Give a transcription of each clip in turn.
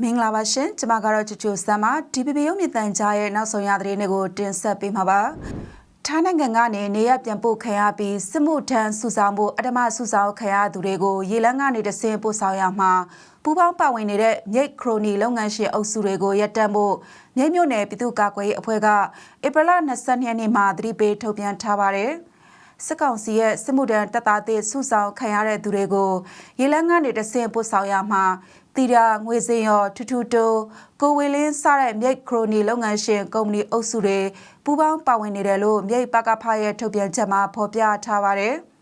မင်္ဂလာပါရှင်ကျွန်မကတော့ချူချူစမ်းပါ DPP ရုပ်မြင့်တန်ကြားရဲ့နောက်ဆုံးရသတင်းတွေကိုတင်ဆက်ပေးမှာပါထိုင်းနိုင်ငံကနေနေရပြန်ပို့ခံရပြီးစစ်မှုထမ်းစုဆောင်မှုအတ္တမစုဆောင်ခံရသူတွေကိုရေလန်းကနေတဆင်းပို့ဆောင်ရမှာပူးပေါင်းပါဝင်နေတဲ့မြိတ်ခရိုနီလုပ်ငန်းရှင်အုပ်စုတွေကိုရပ်တန့်ဖို့မြိတ်မြို့နယ်ပြည်သူ့ကာကွယ်ရေးအဖွဲ့ကဧပြီလ22ရက်နေ့မှာသတိပေးထုတ်ပြန်ထားပါတယ် စစ်ကောင်စီရဲ့စစ်မှုထမ်းတပ်သားသစ်စုဆောင်ခံရတဲ့သူတွေကိုရေလန်းကနေတဆင့်ပို့ဆောင်ရမှာတီရာငွေစင်ရောထူထူတိုးကိုဝေလင်းစတဲ့မြိတ်ခရိုနီလုပ်ငန်းရှင်ကုမ္ပဏီအုပ်စုတွေပူးပေါင်းပါဝင်နေတယ်လို့မြိတ်ပကဖရဲ့ထုတ်ပြန်ချက်မှာဖော်ပြထားပါတယ်။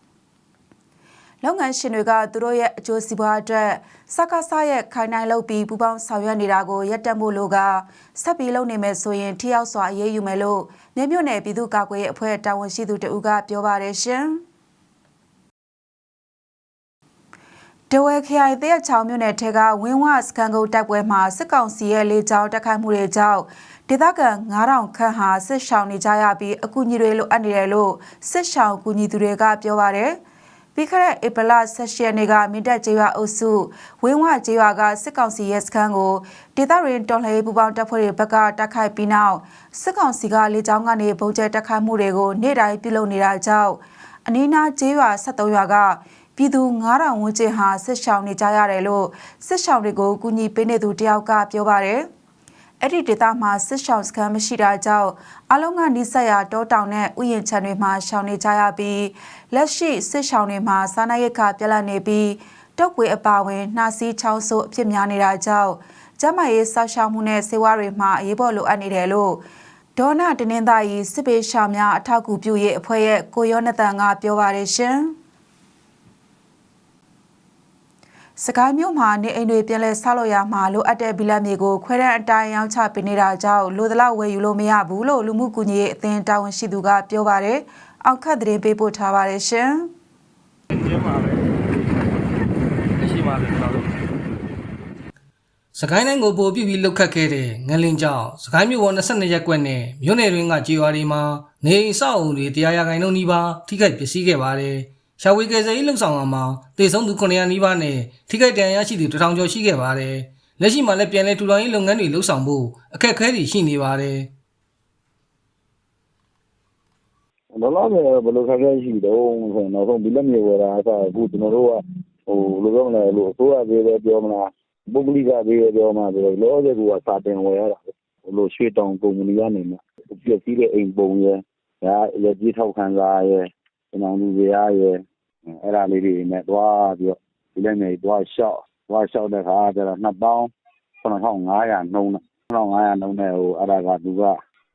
လုပ်ငန်းရှင်တွေကသူတို့ရဲ့အကျိုးစီးပွားအတွက်စကားဆရဲ့ခိုင်နိုင်လုပ်ပြီးပူးပေါင်းဆောင်ရွက်နေတာကိုရပ်တန့်ဖို့လိုကဆက်ပြီးလုပ်နေမယ်ဆိုရင်ထိရောက်စွာအရေးယူမယ်လို့မြို့မြို့နယ်ပြည်သူ့ကာကွယ်ရေးအဖွဲ့တာဝန်ရှိသူတဦးကပြောပါတယ်ရှင်။တဝဲခရိုင်တရက်ချောင်းမြို့နယ်ထဲကဝင်းဝစကန်ကုတ်တိုက်ပွဲမှာစစ်ကောင်စီရဲ့လေကြောင်းတိုက်ခိုက်မှုတွေကြောင့်ဒေသခံ9000ခန့်ဟာစစ်ရှောင်နေကြရပြီးအကူအညီတွေလိုအပ်နေတယ်လို့စစ်ရှောင်ကူညီသူတွေကပြောပါတယ်။ ပြီးခဲ့တဲ့ဧပြီလ16ရက်နေ့ကမြင့်တက်ကျေးရွာအုပ်စုဝင်းဝကျေးရွာကစစ်ကောင်စီရဲ့စခန်းကိုဒေသရင်းတော်လှန်ရေးပူးပေါင်းတပ်ဖွဲ့တွေဘက်ကတိုက်ခိုက်ပြီးနောက်စစ်ကောင်စီကလေကြောင်းကနေပုံကျဲတိုက်ခိုက်မှုတွေကိုနေ့တိုင်းပြုလုပ်နေတာကြောင့်အနီးနားကျေးရွာ73ရွာကပြည်သူ9000ဝန်းကျင်ဟာစစ်ရှောင်နေကြရတယ်လို့စစ်ရှောင်တွေကိုကူညီပေးနေသူတယောက်ကပြောပါတယ်။ အဲ့ဒီဒေသမှာစစ်ရှောင်စခန်းမရှိတာကြောင့်အလုံးကနိဆက်ရတောတောင်နဲ့ဥယျာဉ်ခြံတွေမှာရှောင်နေကြရပြီးလက်ရှိစစ်ရှောင်တွေမှာစားနပ်ရိက္ခာပြက်လက်နေပြီးတုတ်ကွေအပါဝင်နှာစီးချောင်းဆိုးအဖြစ်များနေတာကြောင့်ကျန်းမာရေးစောင့်ရှောက်မှုနဲ့စေဝါတွေမှာအရေးပေါ်လိုအပ်နေတယ်လို့ဒေါနာတင်းင်းသားကြီးစစ်ပေးရှောင်များအထောက်အကူပြုရေးအဖွဲ့ရဲ့ကိုရောနသန်ကပြောပါတယ်ရှင်။ စကိုင်းမြို့မှာနေအိမ်တွေပြန်လဲဆောက်လို့ရမှာလိုအပ်တဲ့ဗီလာမြေကိုခွဲတဲ့အတိုင်းရောင်းချပေးနေတာကြောင့်လိုသလောက်ဝယ်ယူလို့မရဘူးလို့လူမှုကူညီရေးအသင်းတာဝန်ရှိသူကပြောပါတယ်။အောက်ခတ်သတင်းပေးပို့ထားပါတယ်ရှင်။ကျင်းပါပဲရှိပါပြီကျွန်တော်တို့စကိုင်းတိုင်းကိုပို့ပြပြီးလှုပ်ခတ်ခဲ့တဲ့ငလင်ကြောင့်စကိုင်းမြို့ပေါ်22ရက်ကွက်နဲ့မြို့နယ်တွင်းကကြေးရွာတွေမှာနေအိမ်ဆောက်အုံတွေတရားရဂိုင်လုံးနီးပါးထိခိုက်ပျက်စီးခဲ့ပါတယ်။ ရှာဝေကယ်ဆယ်ရေးလှုပ်ဆောင်လာမှာတေဆုံးသူ900နီးပါးနဲ့ထိခိုက်ဒဏ်ရာရရှိသူ1000ကျော်ရှိခဲ့ပါတယ်။လက်ရှိမှာလည်းပြန်လည်ထူထောင်ရေးလုပ်ငန်းတွေလှုပ်ဆောင်ဖို့အခက်အခဲတွေရှိနေပါတယ်။လောလောဆယ်ဘယ်လိုခက်ခဲရှိတော့ဆိုရင်တော့ဒီလက်မြေဝယ်တာအစအခုကျွန်တော်တို့ကဟိုလိုပြောမလဲလို့အစိုးရသေးပဲပြောမလားပုဂ္ဂလိကသေးပဲပြောမှာဆိုတော့လောဆယ်ကစာတင်ဝယ်ရတာဟိုလိုရွှေတောင်ကုမ္ပဏီကနေမှပြည့်စည်တဲ့အိမ်ပုံရယ်ဒါရကြီးထောက်ခံစားရယ်ကျွန်တော်လူတွေရရယ် အဲ့ဒါလေးတွေနဲ့တွားပြီးတော့ဒီလက်မြေတွားလျှောက်တွားလျှောက်တဲ့ခါကျတော့နှစ်ပေါင်း9500နှုံးနဲ့9500နှုံးနဲ့ဟိုအဲ့ဒါကသူက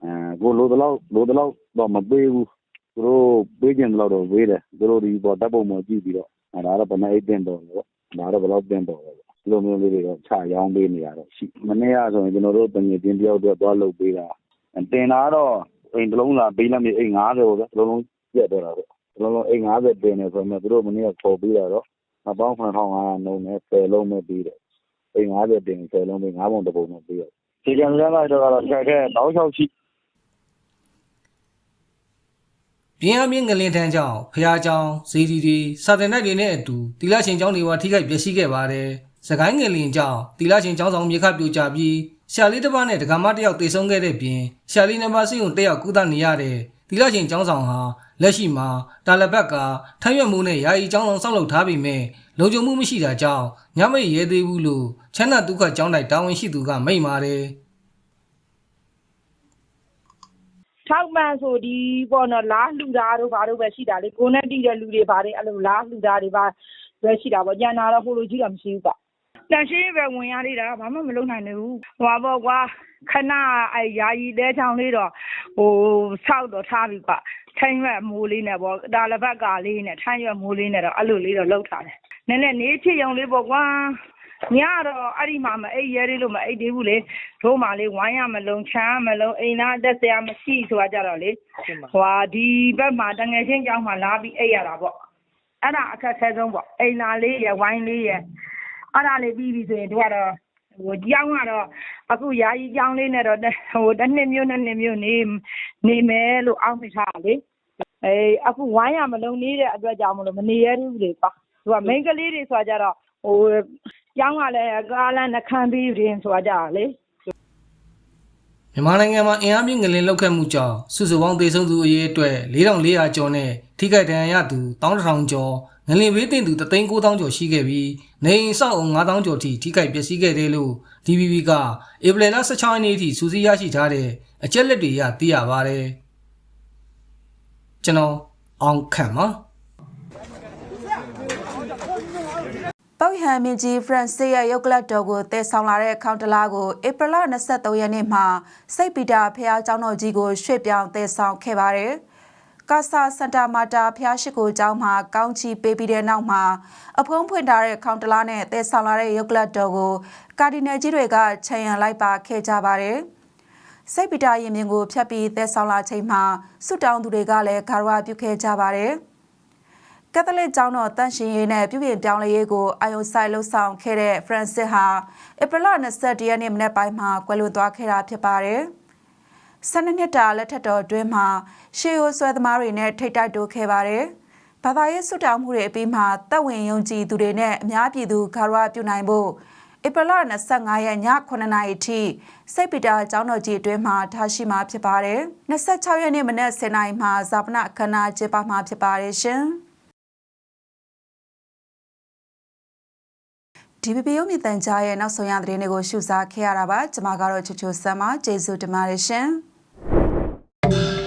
အဲကိုလိုတလောက်လိုတလောက်တော့မပေးဘူးသူတို့ပေးခြင်းတော့တော့ဝေးတယ်သူတို့ဒီပေါ်တပ်ပုံပေါ်ကြည့်ပြီးတော့အဲဒါတော့ဘယ်နဲ့အိတ်တင်တော့လဲပေါ့ဒါတော့ဘယ်လောက်တင်တော့လဲပေါ့ဒီလိုမျိုးလေးတွေတော့ချရောင်းပေးနေရတော့ရှိမနေ့ကဆိုရင်ကျွန်တော်တို့တငယ်ချင်းတယောက်တော့သွားလုပ်ပေးတာတင်တာတော့အိမ်တစ်လုံးလာပေးလိုက်မြေအိမ်90ပေါ့ဗျတစ်လုံးလုံးပြတ်တော့တာပေါ့တစ် လုံးလုံးအိမ်90တင်နေဆိုမှသူတို့မနေ့ကခေါ်ပေးတာတော့အပေါင်း9500နှုန်းနဲ့10လုံးပဲပေးတယ်အိမ်90တင်10လုံးပေး9ပုံတစ်ပုံနဲ့ပေးရတယ်ဒီကံလမ်းလိုက်တော့တော့ဆက်ခဲ့တောက်ချောက်ရှိပြင်းအားမြင့်ငလင်ထန်းကြောင့်ဖျားကြောင်ဇီဒီဒီစာတင်တိုက်တွေနဲ့အတူတီလာချင်းကျောင်းတွေပါထိခိုက်ပျက်စီးခဲ့ပါတယ်။စကိုင်းငလင်ကြောင့်တီလာချင်းကျောင်းဆောင်မြေခပြိုကျပြီးရှာလေးတစ်ပါးနဲ့ဒကမတစ်ယောက်တေဆုံးခဲ့တဲ့ပြင်ရှာလေးနှစ်ပါးစိတ်ုံတစ်ယောက်ကုသနေရတဲ့တီလာချင်းကျောင်းဆောင်ဟာ လက်ရှိမှာတာလဘက်ကထမ်းရွက်မှုနဲ့ယာယီကျောင်းဆောင်ဆောက်လုပ်ထားပေမဲ့လုံခြုံမှုမရှိတာကြောင့်ညမိတ်ရဲသေးဘူးလို့ချမ်းသာဒုက္ခကျောင်းတိုက်တာဝန်ရှိသူကမိန့်ပါတယ်။ထောက်မှန်ဆိုဒီပေါ့နော်လားလှူတာတို့ဘာတို့ပဲရှိတာလေကိုနဲ့တီးတဲ့လူတွေဘာတွေအဲ့လိုလားလှူတာတွေပါပဲရှိတာပေါ့ညံတာတော့ဟိုလိုကြီးတော့မရှိဘူးပေါ့တန်ရှင်းပဲဝင်ရသေးတာဘာမှမလုပ်နိုင်ဘူးဟွာပေါ့ကွာ ခဏအဲယာယီတဲချောင်းလေးတော့ဟိုဆောက်တော့ထားပြီကွာထိုင်းရွက်မိုးလေးနဲ့ပေါ့ဒါလည်းဘက်ကလေးနဲ့ထိုင်းရွက်မိုးလေးနဲ့တော့အဲ့လိုလေးတော့လှုပ်ထားတယ်နည်းနည်းနေချစ်ရုံလေးပေါ့ကွာညတော့အဲ့ဒီမှာမအိပ်ရဲသေးလို့မအိပ်သေးဘူးလေတို့မှလေးဝိုင်းရမလုံးချမ်းမလုံးအိမ်သားတက်စရာမရှိဆိုတာကြတော့လေဟွာဒီဘက်မှာတငယ်ချင်းကြောင်းမှာလာပြီးအိပ်ရတာပေါ့အဲ့ဒါအခက်ခဲဆုံးပေါ့အိမ်သားလေးရဝိုင်းလေးရအဲ့ဒါလေးပြီးပြီဆိုရင်တို့ကတော့ ဟိုကြောင်းကတော့အခုယာယီကြောင်းလေးနဲ့တော့ဟိုတစ်နှစ်မျိုးနှစ်နှစ်မျိုးနေနေမယ်လို့အောက်မိထားတာလေအေးအခုဝိုင်းရမလုံးနေတဲ့အတွက်ကြောင့်မလို့မနေရဘူးလေပါသူကမိန်းကလေးတွေဆိုတာကြတော့ဟိုကျောင်းကလည်းကားလမ်းနှခမ်းပြီးရင်ဆိုတာကြတာလေမြန်မာနိုင်ငံမှာအင်အားမြင့်ငလင်လောက်ခတ်မှုကြောင့်စုစုပေါင်းသေဆုံးသူအရေအတွက်4400ကျော်နဲ့ထိခိုက်ဒဏ်ရာရသူ11000ကျော် ငလင်ဘေးတင်သူ39000ကျော်ရှိခဲ့ပြီးနေအိမ်ဆောက်အုံ9000ကျော်ထိထိခိုက်ပျက်စီးခဲ့တယ်လို့ DVB ကဧပြီလ16ရက်နေ့အထိစူးစီးရရှိထားတဲ့အချက်လက်တွေအရသိရပါတယ်ကျွန်တော်အောင်ခန့်ပါ ပုတ်ဟန်မင်းကြီးဖရန့်စစ်ရဲ့ရုပ်ကလပ်တော်ကိုတည်ဆောင်လာတဲ့ခေါင်းတလားကိုဧပြီလ23ရက်နေ့မှာစိတ်ပီတာဖះเจ้าတော်ကြီးကိုရွှေ့ပြောင်းတည်ဆောင်ခဲ့ပါတယ်။ ကာဆာစန်တာမာတာဖျားရှိကိုကျောင်းမှာကောင်းချီပေးပြီးတဲ့နောက်မှာအဖုံးဖွင့်ထားတဲ့ခေါင်တလားနဲ့တဲဆောင်လာတဲ့ရုပ်ကလပ်တော်ကိုကာဒီနယ်ကြီးတွေကခြံရံလိုက်ပါခဲ့ကြပါတယ်။စိတ်ပီတာရင်မြင်ကိုဖြတ်ပြီးသက်ဆောင်လာချိန်မှာဆွတ်တောင်းသူတွေကလည်းဂါရဝပြုခဲ့ကြပါတယ်။ကက်သလစ်ကျောင်းတော်တန့်ရှင်ရေးနဲ့ပြုပြင်ပြောင်းလဲရေးကိုအာယုဆိုင်လှုပ်ဆောင်ခဲ့တဲ့ဖရန်စစ်ဟာဧပြီလ22ရက်နေ့မနက်ပိုင်းမှာကွယ်လွန်သွားခဲ့တာဖြစ်ပါတယ်။ 12နှစ်တာလက်ထက်တော်အတွင်းမှာရှေးရိုးဆွဲသမားတွေနဲ့ထိတ်တိုက်တိုးခဲ့ပါတယ်။ဘာသာရေးဆွတောင်းမှုတွေအပြီးမှာတပ်ဝင်ယုံကြည်သူတွေနဲ့အများပြည်သူဂါရဝပြုနိုင်ဖို့ဧပြီလ25ရက်ည9:00နာရီထိစိတ်ပီတာကျောင်းတော်ကြီးအတွင်းမှာထားရှိမှာဖြစ်ပါတယ်။26ရက်နေ့မနက်10:00နာရီမှာဇာပနအခမ်းအနားကျင်းပမှာဖြစ်ပါတယ်ရှင်။ DPP ရုပ်မြင်သံကြားရဲ့နောက်ဆုံးရသတင်းတွေကိုရှုစားခဲ့ရတာပါကျွန်မကတော့ချူချူဆမ်မကျေးဇူးတင်ပါတယ်ရှင် you